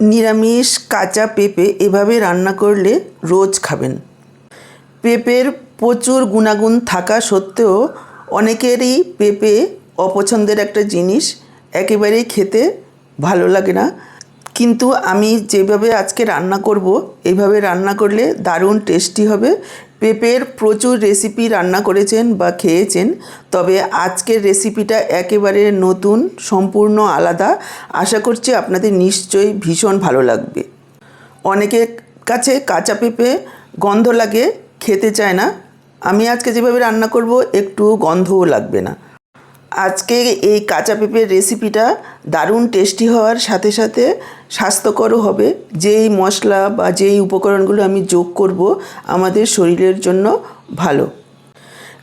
নিরামিষ, কাঁচা পেঁপে এভাবে রান্না করলে রোজ খাবেন। পেঁপের প্রচুর গুণাগুণ থাকা সত্ত্বেও অনেকেরই পেঁপে অপছন্দের একটা জিনিস। একেবারেই খেতে ভালো লাগে না। কিন্তু আমি যেভাবে আজকে রান্না করব এইভাবে রান্না করলে দারুণ টেস্টি হবে। পেঁপের প্রচুর রেসিপি রান্না করেছেন বা খেয়েছেন, তবে আজকের রেসিপিটা একেবারে নতুন, সম্পূর্ণ আলাদা। আশা করছি আপনাদের নিশ্চয়ই ভীষণ ভালো লাগবে। অনেকের কাছে কাঁচা পেঁপে গন্ধ লাগে, খেতে চায় না। আমি আজকে যেভাবে রান্না করব, একটু গন্ধও লাগবে না। আজকে এই কাঁচা পেঁপের রেসিপিটা দারুণ টেস্টি হওয়ার সাথে সাথে স্বাস্থ্যকরও হবে। যেই মশলা বা যেই উপকরণগুলো আমি যোগ করব আমাদের শরীরের জন্য ভালো।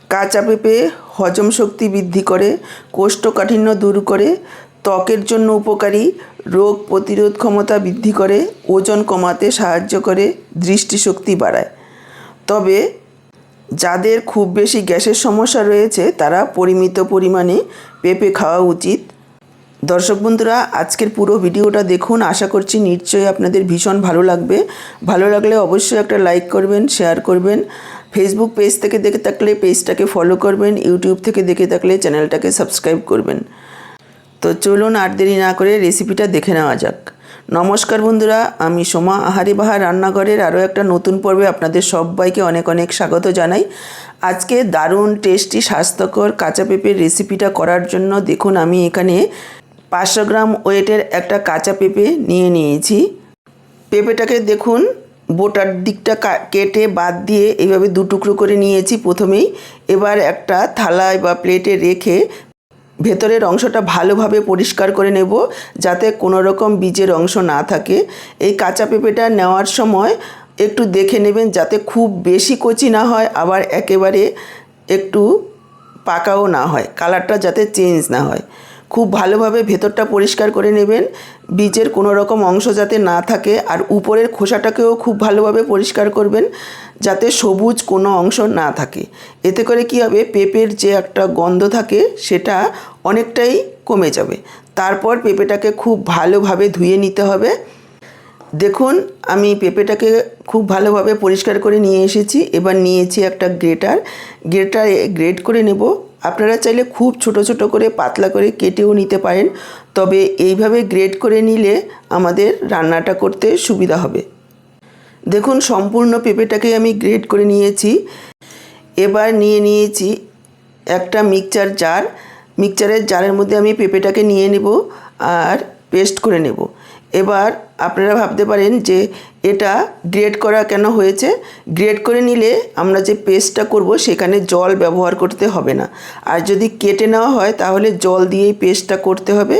কাঁচা পেঁপে হজম শক্তি বৃদ্ধি করে, কোষ্ঠকাঠিন্য দূর করে, ত্বকের জন্য উপকারী, রোগ প্রতিরোধ ক্ষমতা বৃদ্ধি করে, ওজন কমাতে সাহায্য করে, দৃষ্টিশক্তি বাড়ায়। তবে যাদের খুব বেশি গ্যাসের সমস্যা রয়েছে, তারা পরিমিত পরিমাণে পেঁপে খাওয়া উচিত। দর্শক বন্ধুরা, আজকের পুরো ভিডিওটা দেখুন। আশা করছি নিশ্চয়ই আপনাদের ভীষণ ভালো লাগবে। ভালো লাগলে অবশ্যই একটা লাইক করবেন, শেয়ার করবেন। ফেসবুক পেজ থেকে দেখে থাকলে পেজটাকে ফলো করবেন। ইউটিউব থেকে দেখে থাকলে চ্যানেলটাকে সাবস্ক্রাইব করবেন। তো চলুন আর দেরি না করে রেসিপিটা দেখে নেওয়া যাক। নমস্কার বন্ধুরা, আমি সোমা আহারি বাহার রান্নাঘরের আরও একটা নতুন পর্বে আপনাদের সবাইকে অনেক অনেক স্বাগত জানাই। আজকে দারুণ টেস্টি, স্বাস্থ্যকর কাঁচা পেঁপের রেসিপিটা করার জন্য দেখুন, আমি এখানে পাঁচশো গ্রাম ওয়েটের একটা কাঁচা পেঁপে নিয়ে নিয়েছি। পেঁপেটাকে দেখুন, বোটার দিকটা কেটে বাদ দিয়ে এইভাবে দু টুকরো করে নিয়েছি প্রথমেই। এবার একটা থালায় বা প্লেটে রেখে ভেতরের অংশটা ভালোভাবে পরিষ্কার করে নেব যাতে কোনো রকম বীজের অংশ না থাকে। এই কাঁচা পেঁপেটা নেওয়ার সময় একটু দেখে নেবেন যাতে খুব বেশি কচি না হয়, আবার একেবারে একটু পাকাও না হয়, কালারটা যাতে চেঞ্জ না হয়। খুব ভালোভাবে ভেতরটা পরিষ্কার করে নেবেন। বীজের কোনো রকম অংশ যাতে না থাকে আর উপরের খোসাটাকেও খুব ভালোভাবে পরিষ্কার করবেন যাতে সবুজ কোনো অংশ না থাকে। এতে করে কি হবে? পেঁপের যে একটা গন্ধ থাকে সেটা অনেকটাই কমে যাবে। তারপর পেঁপেটাকে খুব ভালোভাবে ধুয়ে নিতে হবে। দেখুন, আমি পেঁপেটাকে খুব ভালোভাবে পরিষ্কার করে নিয়ে এসেছি। এবার নিয়েছি একটা গ্রেটার। গ্রেটারে গ্রেট করে নেব। আপনারা চাইলে খুব ছোট ছোট করে পাতলা করে কেটেও নিতে পারেন, তবে এইভাবে গ্রেড করে নিলে আমাদের রান্নাটা করতে সুবিধা হবে। দেখুন, সম্পূর্ণ পেঁপেটাকে আমি গ্রেড করে নিয়েছি। এবার নিয়ে নিয়েছি একটা মিক্সচার জার। মিক্সচারের জারের মধ্যে আমি পেঁপেটাকে নিয়ে নেব আর পেস্ট করে নেব। এবার আপনারা ভাবতে পারেন যে এটা গ্রেড করা কেন হয়েছে? গ্রেড করে নিলে আমরা যে পেস্টটা করব সেখানে জল ব্যবহার করতে হবে না। আর যদি কেটে নেওয়া হয় তাহলে জল দিয়েই পেস্টটা করতে হবে।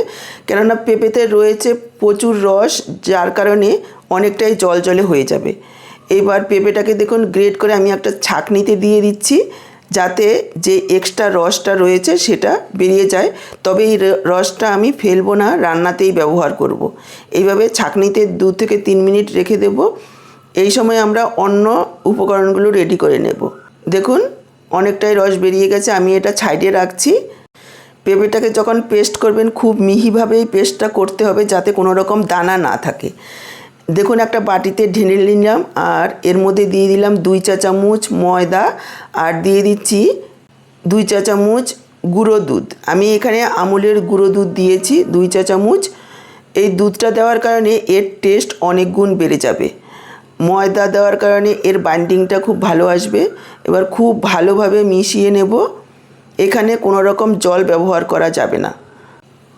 কেননা পেঁপেতে রয়েছে প্রচুর রস, যার কারণে অনেকটাই জল জলে হয়ে যাবে। এবার পেঁপেটাকে দেখুন গ্রেড করে আমি একটা ছাঁকনিতে দিয়ে দিচ্ছি। যাতে যে এক্সট্রা রসটা রয়েছে সেটা বেরিয়ে যায়। তবে এই রসটা আমি ফেলব না, রান্নাতেই ব্যবহার করব। এইভাবে ছাঁকনিতে দু থেকে তিন মিনিট রেখে দেব। এই সময় আমরা অন্য উপকরণগুলো রেডি করে নেব। দেখুন, অনেকটাই রস বেরিয়ে গেছে, আমি এটা ছাইডে রাখছি। পেঁপেটাকে যখন পেস্ট করবেন, খুব মিহিভাবেই পেস্টটা করতে হবে যাতে কোনো রকম দানা না থাকে। দেখুন, একটা বাটিতে ঢেলে নিলাম, আর এর মধ্যে দিয়ে দিলাম দুই চা চামচ ময়দা, আর দিয়ে দিচ্ছি দুই চা চামচ গুঁড়ো দুধ। আমি এখানে আমুলের গুঁড়ো দুধ দিয়েছি, দুই চা চামচ। এই দুধটা দেওয়ার কারণে এর টেস্ট অনেক গুণ বেড়ে যাবে। ময়দা দেওয়ার কারণে এর বাইন্ডিংটা খুব ভালো আসবে। এবার খুব ভালোভাবে মিশিয়ে নেব। এখানে কোনো রকম জল ব্যবহার করা যাবে না।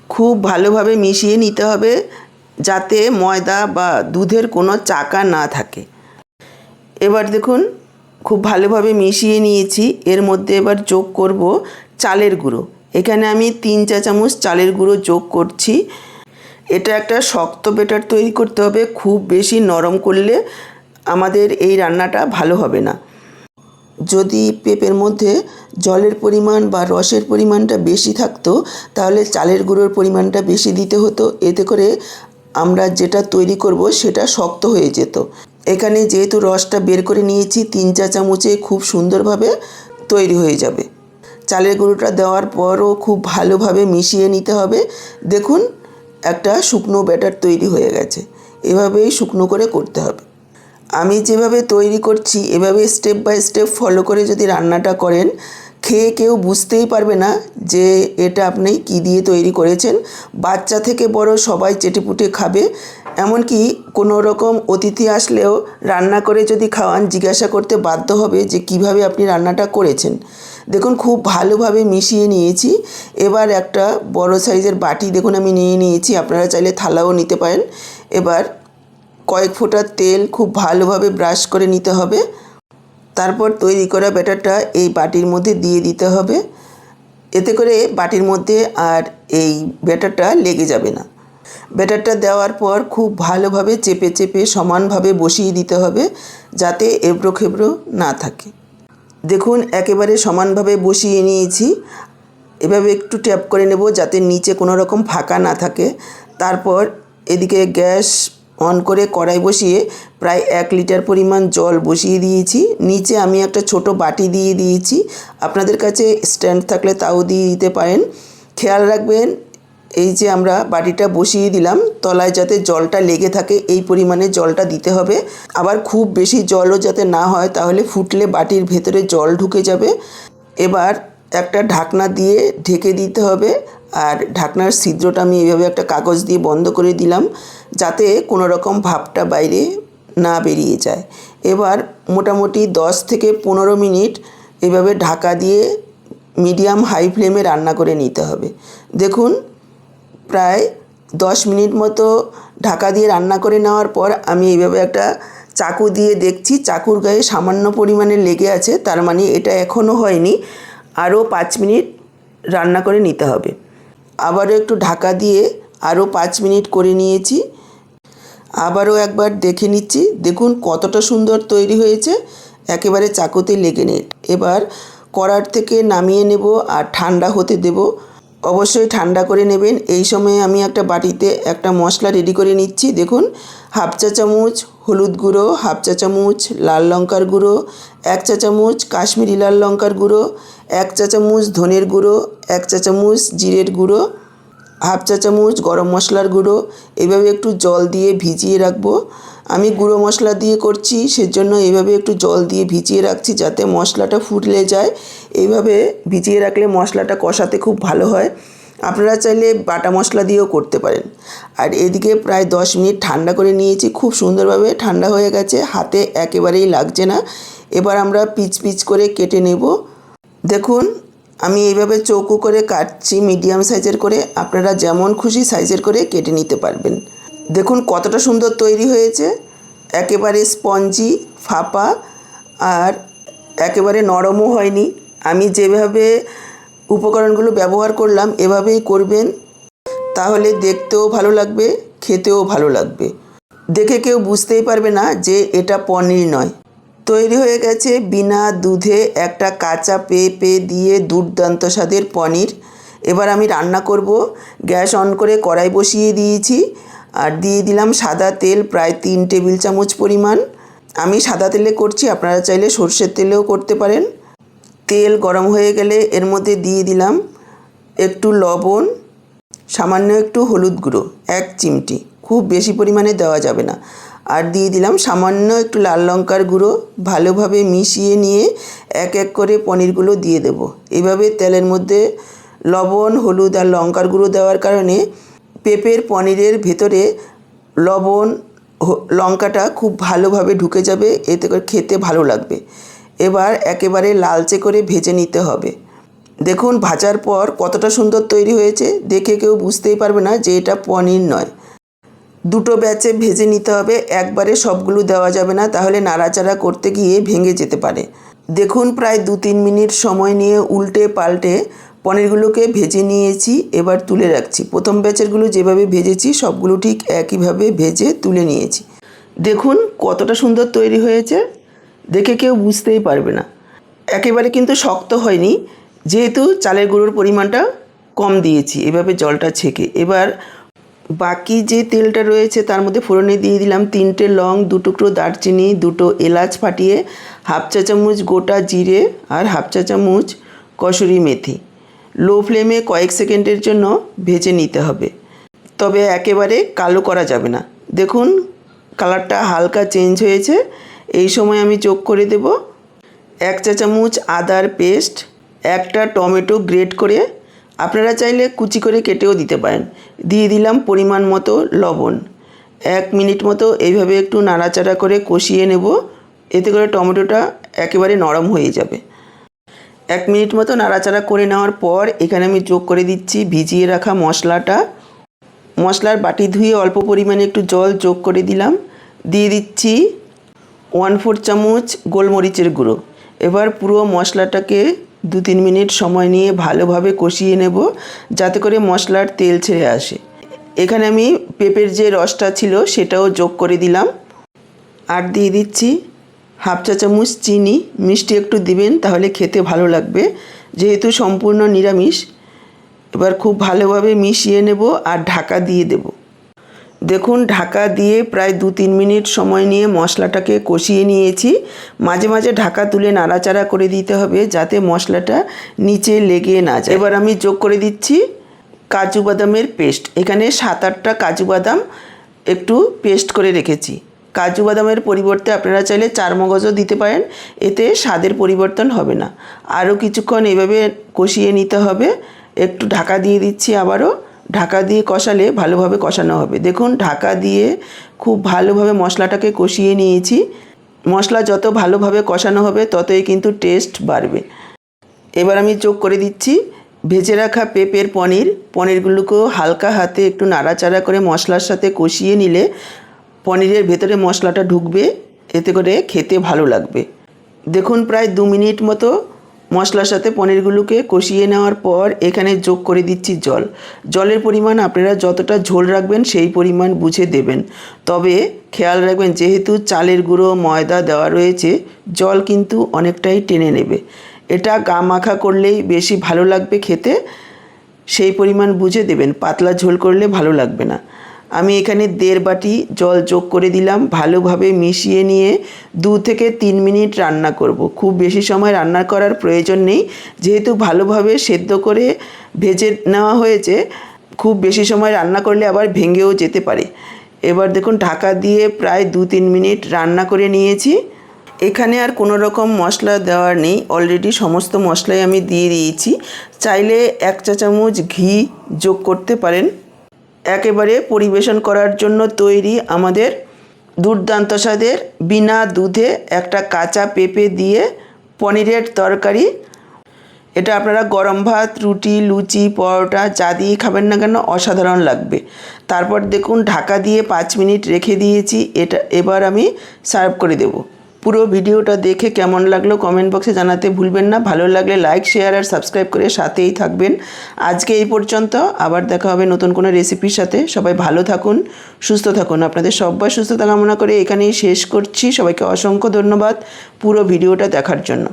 খুব ভালোভাবে মিশিয়ে নিতে হবে। যাতে ময়দা বা দুধের কোনো চাকা না থাকে। এবার দেখুন, খুব ভালোভাবে মিশিয়ে নিয়েছি। এর মধ্যে এবার যোগ করব চালের গুঁড়ো। এখানে আমি তিন চা চামচ চালের গুঁড়ো যোগ করছি। এটা একটা শক্ত বেটার তৈরি করতে হবে। খুব বেশি নরম করলে আমাদের এই রান্নাটা ভালো হবে না। যদি পেঁপের মধ্যে জলের পরিমাণ বা রসের পরিমাণটা বেশি থাকতো, তাহলে চালের গুঁড়োর পরিমাণটা বেশি দিতে হতো। এতে করে আমরা যেটা তৈরি করব সেটা শক্ত হয়ে যেত। এখানে যেহেতু রসটা বের করে নিয়েছি, তিন চা চামচে খুব সুন্দরভাবে তৈরি হয়ে যাবে। চালের গুঁড়োটা দেওয়ার পরও খুব ভালোভাবে মিশিয়ে নিতে হবে। দেখুন, একটা শুকনো ব্যাটার তৈরি হয়ে গেছে। এভাবেই শুকনো করে করতে হবে। আমি যেভাবে তৈরি করছি, এভাবে স্টেপ বাই স্টেপ ফলো করে যদি রান্নাটা করেন খেয়ে কেউ বুঝতেই পারবে না যে এটা আপনি কি দিয়ে তৈরি করেছেন। বাচ্চা থেকে বড় সবাই চেটেপুটে খাবে। এমনকি কোনো রকম অতিথি আসলেও রান্না করে যদি খাওয়ান, জিজ্ঞাসা করতে বাধ্য হবে যে কীভাবে আপনি রান্নাটা করেছেন। দেখুন, খুব ভালোভাবে মিশিয়ে নিয়েছি। এবার একটা বড় সাইজের বাটি দেখুন, আমি নিয়ে নিয়েছি। আপনারা চাইলে থালাও নিতে পারেন। এবার কয়েক ফোঁটা তেল খুব ভালোভাবে ব্রাশ করে নিতে হবে। তারপর তৈরি করা ব্যাটারটা এই বাটির মধ্যে দিয়ে দিতে হবে। এতে করে বাটির মধ্যে আর এই ব্যাটারটা লেগে যাবে না। ব্যাটারটা দেওয়ার পর খুব ভালোভাবে চেপে চেপে সমানভাবে বসিয়ে দিতে হবে যাতে এবড়ো খেবড়ো না থাকে। দেখুন, একেবারে সমানভাবে বসিয়ে নিয়েছি। এভাবে একটু ট্যাপ করে নেব যাতে নিচে কোনো রকম ফাঁকা না থাকে। তারপর এদিকে গ্যাস অন করে কড়াই বসিয়ে প্রায় এক লিটার পরিমাণ জল বসিয়ে দিয়েছি। নিচে আমি একটা ছোট বাটি দিয়ে দিয়েছি। আপনাদের কাছে স্ট্যান্ড থাকলে তাও দিয়ে দিতে পারেন। খেয়াল রাখবেন, এই যে আমরা বাটিটা বসিয়ে দিলাম, তলায় যাতে জলটা লেগে থাকে, এই পরিমাণে জলটা দিতে হবে। আবার খুব বেশি জলও যাতে না হয়, তাহলে ফুটলে বাটির ভেতরে জল ঢুকে যাবে। এবার একটা ঢাকনা দিয়ে ঢেকে দিতে হবে। আর ঢাকনার ছিদ্রটা আমি এইভাবে একটা কাগজ দিয়ে বন্ধ করে দিলাম যাতে কোনো রকম ভাবটা বাইরে না বেরিয়ে যায়। এবার মোটামুটি দশ থেকে পনেরো মিনিট এভাবে ঢাকা দিয়ে মিডিয়াম হাই ফ্লেমে রান্না করে নিতে হবে। দেখুন, প্রায় দশ মিনিট মতো ঢাকা দিয়ে রান্না করে নেওয়ার পর আমি এইভাবে একটা চাকু দিয়ে দেখছি, চাকুর গায়ে সামান্য পরিমাণে লেগে আছে, তার মানে এটা এখনও হয়নি। আরও পাঁচ মিনিট রান্না করে নিতে হবে। আবারও একটু ঢাকা দিয়ে আরও পাঁচ মিনিট করে নিয়েছি। আবারও একবার দেখে নিচ্ছি। দেখুন কতটা সুন্দর তৈরি হয়েছে। একেবারে চাকুতে লেগে নেই। এবার কড়ার থেকে নামিয়ে নেব আর ঠান্ডা হতে দেব। অবশ্যই ঠান্ডা করে নেবেন। এই সময়ে আমি একটা বাটিতে একটা মশলা রেডি করে নিচ্ছি। দেখুন, হাফ চা চামচ হলুদ গুঁড়ো, হাফ চা চামচ লাল লঙ্কার গুঁড়ো, এক চা চামচ কাশ্মীরি লাল লঙ্কার গুঁড়ো এক চা চামচ ধনের গুঁড়ো, এক চা চামচ জিরের গুঁড়ো, হাফ চা চামচ গরম মশলার গুঁড়ো। এভাবে একটু জল দিয়ে ভিজিয়ে রাখব। আমি গুঁড়ো মশলা দিয়ে করছি, সেজন্য এইভাবে একটু জল দিয়ে ভিজিয়ে রাখছি যাতে মশলাটা ফুটলে যায়। এইভাবে ভিজিয়ে রাখলে মশলাটা কষাতে খুব ভালো হয়। আপনারা চাইলে বাটা মশলা দিয়েও করতে পারেন। আর এদিকে প্রায় দশ মিনিট ঠান্ডা করে নিয়েছি। খুব সুন্দরভাবে ঠান্ডা হয়ে গেছে। হাতে একেবারেই লাগছে না। এবার আমরা পিচ পিচ করে কেটে নেব। দেখুন, আমি এইভাবে চৌকো করে কাটছি মিডিয়াম সাইজের করে। আপনারা যেমন খুশি সাইজের করে কেটে নিতে পারবেন। দেখুন কতটা সুন্দর তৈরি হয়েছে। একেবারে স্পঞ্জি, ফাঁপা আর একেবারে নরমও হয়নি। আমি যেভাবে উপকরণগুলো ব্যবহার করলাম, এভাবেই করবেন। তাহলে দেখতেও ভালো লাগবে, খেতেও ভালো লাগবে। দেখে কেউ বুঝতেই পারবে না যে এটা পনির নয়। তৈরি হয়ে গেছে। বিনা দুধে একটা কাঁচা পেঁপে দিয়ে দুর্দান্ত স্বাদের পনির। এবার আমি রান্না করব। গ্যাস অন করে কড়াই বসিয়ে দিয়েছি। আর দিয়ে দিলাম সাদা তেল, প্রায় তিন টেবিল চামচ পরিমাণ। আমি সাদা তেলে করছি, আপনারা চাইলে সর্ষের তেলেও করতে পারেন। তেল গরম হয়ে গেলে এর মধ্যে দিয়ে দিলাম একটু লবণ, সামান্য একটু হলুদ গুঁড়ো, এক চিমটি। খুব বেশি পরিমাণে দেওয়া যাবে না। আর দিয়ে দিলাম সামান্য একটু লাল লঙ্কার গুঁড়ো, ভালোভাবে মিশিয়ে নিয়ে এক এক করে পনিরগুলো দিয়ে দেব। এভাবে তেলের মধ্যে লবণ, হলুদ আর লঙ্কার গুঁড়ো দেওয়ার কারণে পেঁপের পনিরের ভেতরে লবণ লঙ্কাটা খুব ভালোভাবে ঢুকে যাবে, এতে করে খেতে ভালো লাগবে। এবার একেবারে লালচে করে ভেজে নিতে হবে। দেখুন, ভাজার পর কতটা সুন্দর তৈরি হয়েছে, দেখে কেউ বুঝতেই পারবে না যে এটা পনির নয়। দুটো ব্যাচে ভেজে নিতে হবে, একবারে সবগুলো দেওয়া যাবে না, তাহলে নাড়াচাড়া করতে গিয়ে ভেঙে যেতে পারে। দেখুন, প্রায় দু তিন মিনিট সময় নিয়ে উল্টে পাল্টে পনিরগুলোকে ভেজে নিয়েছি, এবার তুলে রাখছি। প্রথম ব্যাচেরগুলো যেভাবে ভেজেছি, সবগুলো ঠিক একইভাবে ভেজে তুলে নিয়েছি। দেখুন, কতটা সুন্দর তৈরি হয়েছে। দেখে কেউ বুঝতেই পারবে না। একেবারে কিন্তু শক্ত হয়নি, যেহেতু চালের গুঁড়োর পরিমাণটা কম দিয়েছি, এভাবে জলটা ছেঁকে। এবার বাকি যে তেলটা রয়েছে তার মধ্যে ফোড়নে দিয়ে দিলাম তিনটে লং দু টুকরো দারচিনি, দুটো এলাচ ফাটিয়ে হাফ চা চামচ গোটা জিরে আর হাফ চা চামচ কসুরি মেথি। লো ফ্লেমে কয়েক সেকেন্ডের জন্য ভেজে নিতে হবে। তবে একেবারে কালো করা যাবে না। দেখুন, কালারটা হালকা চেঞ্জ হয়েছে। এই সময় আমি যোগ করে দেব। এক চা চামচ আদার পেস্ট, একটা টমেটো গ্রেট করে আপনারা চাইলে কুচি করে কেটেও দিতে পারেন। দিয়ে দিলাম পরিমাণ মতো লবণ। এক মিনিট মতো এইভাবে একটু নাড়াচাড়া করে কষিয়ে নেব। এতে করে টমেটোটা একেবারে নরম হয়ে যাবে। এক মিনিট মতো নাড়াচাড়া করে নেওয়ার পর এখানে আমি যোগ করে দিচ্ছি ভিজিয়ে রাখা মশলাটা। মশলার বাটি ধুয়ে অল্প পরিমাণে একটু জল যোগ করে দিলাম। দিয়ে দিচ্ছি ওয়ান ফোর চামচ গোলমরিচের গুঁড়ো। এবার পুরো মশলাটাকে দু তিন মিনিট সময় নিয়ে ভালোভাবে কষিয়ে নেব, যাতে করে মশলার তেল ছেড়ে আসে। এখানে আমি পেঁপের যে রসটা ছিল সেটাও যোগ করে দিলাম। আর দিয়ে দিচ্ছি হাফ চা চামচ চিনি। মিষ্টি একটু দিবেন, তাহলে খেতে ভালো লাগবে। যেহেতু সম্পূর্ণ নিরামিষ, এবার খুব ভালোভাবে মিশিয়ে নেব আর ঢাকা দিয়ে দেব। দেখুন, ঢাকা দিয়ে প্রায় দু তিন মিনিট সময় নিয়ে মশলাটাকে কষিয়ে নিয়েছি। মাঝে মাঝে ঢাকা তুলে নাড়াচাড়া করে দিতে হবে যাতে মশলাটা নিচে লেগে না যায়। এবার আমি যোগ করে দিচ্ছি কাজু বাদামের পেস্ট। এখানে সাত আটটা কাজু বাদাম একটু পেস্ট করে রেখেছি। কাজু বাদামের পরিবর্তে আপনারা চাইলে চার মগজও দিতে পারেন, এতে স্বাদের পরিবর্তন হবে না। আরও কিছুক্ষণ এভাবে কষিয়ে নিতে হবে। একটু ঢাকা দিয়ে দিচ্ছি আবারও। ঢাকা দিয়ে কষালে ভালোভাবে কষানো হবে। দেখুন, ঢাকা দিয়ে খুব ভালোভাবে মশলাটাকে কষিয়ে নিয়েছি। মশলা যত ভালোভাবে কষানো হবে, ততই কিন্তু টেস্ট বাড়বে। এবার আমি যোগ করে দিচ্ছি। ভেজে রাখা পেঁপের পনির, পনিরগুলোকেও হালকা হাতে একটু নাড়াচাড়া করে মশলার সাথে কষিয়ে নিলে পনিরের ভেতরে মশলাটা ঢুকবে। এতে করে খেতে ভালো লাগবে। দেখুন, প্রায় দু মিনিট মতো মশলার সাথে পনিরগুলোকে কষিয়ে নেওয়ার পর এখানে যোগ করে দিচ্ছি জল। জলের পরিমাণ আপনারা যতটা ঝোল রাখবেন সেই পরিমাণ বুঝে দেবেন। তবে খেয়াল রাখবেন, যেহেতু চালের গুঁড়ো, ময়দা দেওয়া রয়েছে, জল কিন্তু অনেকটাই টেনে নেবে। এটা গা মাখা করলেই বেশি ভালো লাগবে খেতে, সেই পরিমাণ বুঝে দেবেন। পাতলা ঝোল করলে ভালো লাগবে না। আমি এখানে দেড় বাটি জল যোগ করে দিলাম, ভালোভাবে মিশিয়ে নিয়ে দু থেকে তিন মিনিট রান্না করব। খুব বেশি সময় রান্না করার প্রয়োজন নেই, যেহেতু ভালোভাবে সেদ্ধ করে ভেজে নেওয়া হয়েছে, খুব বেশি সময় রান্না করলে আবার ভেঙেও যেতে পারে। এবার দেখুন, ঢাকা দিয়ে প্রায় দু তিন মিনিট রান্না করে নিয়েছি। এখানে আর কোনো রকম মশলা দেওয়ার নেই, অলরেডি সমস্ত মশলাই আমি দিয়ে দিয়েছি। চাইলে এক চা চামচ ঘি যোগ করতে পারেন। একেবারে পরিবেশন করার জন্য তৈরি আমাদের দুর্দান্ত স্বাদের বিনা দুধে একটা কাঁচা পেঁপে দিয়ে পনিরের তরকারি। এটা আপনারা গরম ভাত, রুটি, লুচি, পরোটা যা দিয়ে খাবেন না কেন অসাধারণ লাগবে। তারপর দেখুন, ঢাকা দিয়ে পাঁচ মিনিট রেখে দিয়েছি। এটা এবার আমি সার্ভ করে দেবো। পুরো ভিডিওটা দেখে কেমন লাগল কমেন্ট বক্সে জানাতে ভুলবেন না। ভালো লাগলে লাইক শেয়ার আর সাবস্ক্রাইব করে সাথেই থাকবেন। আজকে এই পর্যন্ত, আবার দেখা হবে নতুন কোনো রেসিপির সাথে। সবাই ভালো থাকুন, সুস্থ থাকুন। আপনাদের সবাই সুস্থতা কামনা করে এখানেই শেষ করছি। সবাইকে অসংখ্য ধন্যবাদ পুরো ভিডিওটা দেখার জন্য।